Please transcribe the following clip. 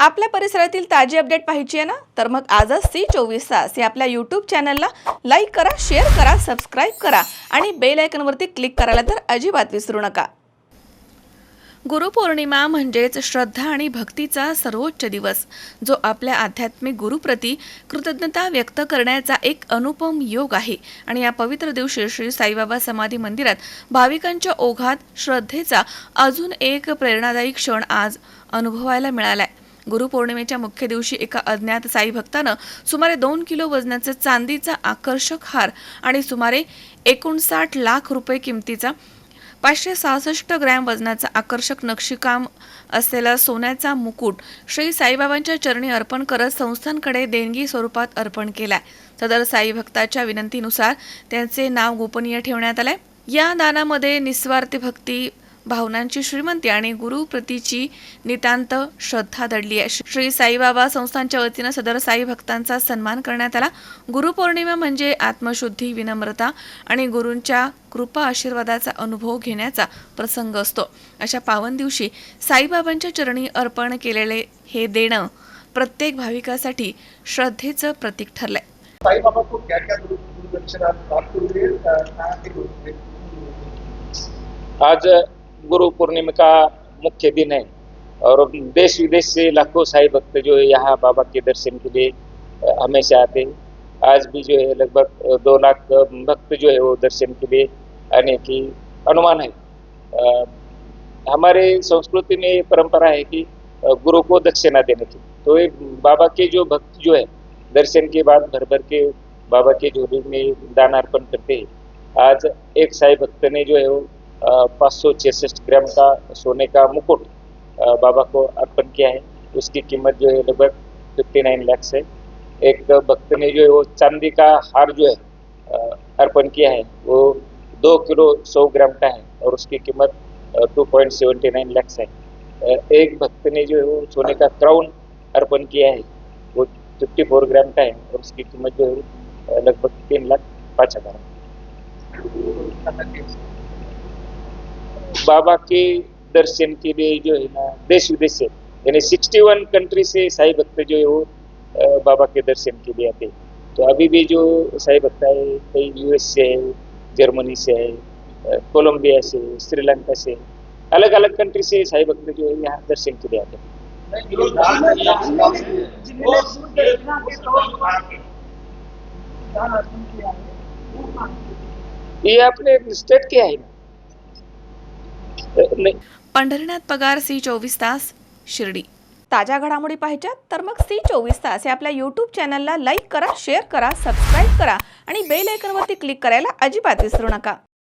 आपल्या परिसरातील ताजी अपडेट पाहिजे आहे ना? तर मग आजच सी चोवीस तास या आपल्या यूट्यूब चॅनलला लाईक करा शेअर करा सबस्क्राईब करा आणि बेल आयकनवरती क्लिक करायला तर अजिबात विसरू नका. गुरुपौर्णिमा म्हणजेच श्रद्धा आणि भक्तीचा सर्वोच्च दिवस जो आपल्या आध्यात्मिक गुरुप्रती कृतज्ञता व्यक्त करण्याचा एक अनुपम योग आहे. आणि या पवित्र दिवशी श्री साईबाबा समाधी मंदिरात भाविकांच्या ओघात श्रद्धेचा अजून एक प्रेरणादायी क्षण आज अनुभवायला मिळाला आहे गुरुपौर्णिमेच्या मुख्य दिवशी एका अज्ञात साई भक्तानं सुमारे दोन किलो वजनाचा चांदीचा आकर्षक हार आणि सुमारे एकोणसाठ लाख रुपये किमतीचा पाचशे सहासष्ट ग्रॅम वजनाचा आकर्षक नक्षीकाम असलेला सोन्याचा मुकुट श्री साईबाबांच्या चरणी अर्पण करत संस्थांकडे देणगी स्वरूपात अर्पण केलाय. सदर साई भक्ताच्या विनंतीनुसार त्यांचे नाव गोपनीय ठेवण्यात आलंय. या दानामध्ये निस्वार्थ भक्ती भावनांची श्रीमंती आणि गुरुप्रतीची नितांत श्रद्धा दडली आहे. श्री साईबाबा संस्थांच्या वतीनं सदर साई भक्तांचा सन्मान करण्यात आला. गुरुपौर्णिमा म्हणजे आत्मशुद्धी विनम्रता आणि गुरूंच्या कृपा आशीर्वादाचा अनुभव घेण्याचा प्रसंग असतो. अशा पावन दिवशी साईबाबांच्या चरणी अर्पण केलेले हे देणं प्रत्येक भाविकासाठी श्रद्धेचं प्रतीक ठरलंय. को क्या क्या है आज गुरु पूर्णिमा का मुख्य दिन है। और देश विदेश से लाखों साई भक्त जो है यहाँ बाबा के दर्शन के लिए हमेशा आते हैं। आज भी जो है लगभग दो लाख भक्त जो है वो दर्शन के लिए आने की अनुमान है। अ, हमारे संस्कृति में ये परंपरा है कि गुरु को दक्षिणा देने की। तो ये बाबा के जो भक्त जो है दर्शन के बाद भर भर के बाबा के झोली में दान अर्पण करते हैं। आज एक साई भक्त ने जो है वो पाँच सौ छियासठ ग्राम का सोने का मुकुट बाबा को अर्पण किया है। उसकी कीमत जो है लगभग फिफ्टी नाइन लैक्स एक भक्त ने जो है वो चांदी का हार जो है अर्पण किया है, वो दो किलो सौ ग्राम का है और उसकी कीमत two point seventy nine lakhs है। एक भक्त ने जो है वो सोने का क्राउन अर्पण किया है, वो फिफ्टी फोर ग्राम का है और उसकी कीमत जो है लगभग तीन लाख पाँच हज़ार बाबा के दर्शन के लिए जो है ना देश विदेश से, यानी सिक्सटी वन कंट्री से साई भक्त जो है वो बाबा के दर्शन के लिए आते तो अभी भी जो साई भक्त है कई यूएस से है जर्मनी से है कोलंबिया से श्रीलंका से अलग अलग कंट्री से साई भक्त जो है यहाँ दर्शन के लिए आते हैं। ये अपने स्टेट के है? ना पंढरीनाथ पगार सी चोवीस तास शिर्डी. ताज्या घडामोडी पाहिजेत तर मग सी चोवीस तास हे आपल्या यूट्यूब चॅनलला लाईक करा शेअर करा सबस्क्राईब करा आणि बेल आयकनवरती क्लिक करायला अजिबात विसरू नका.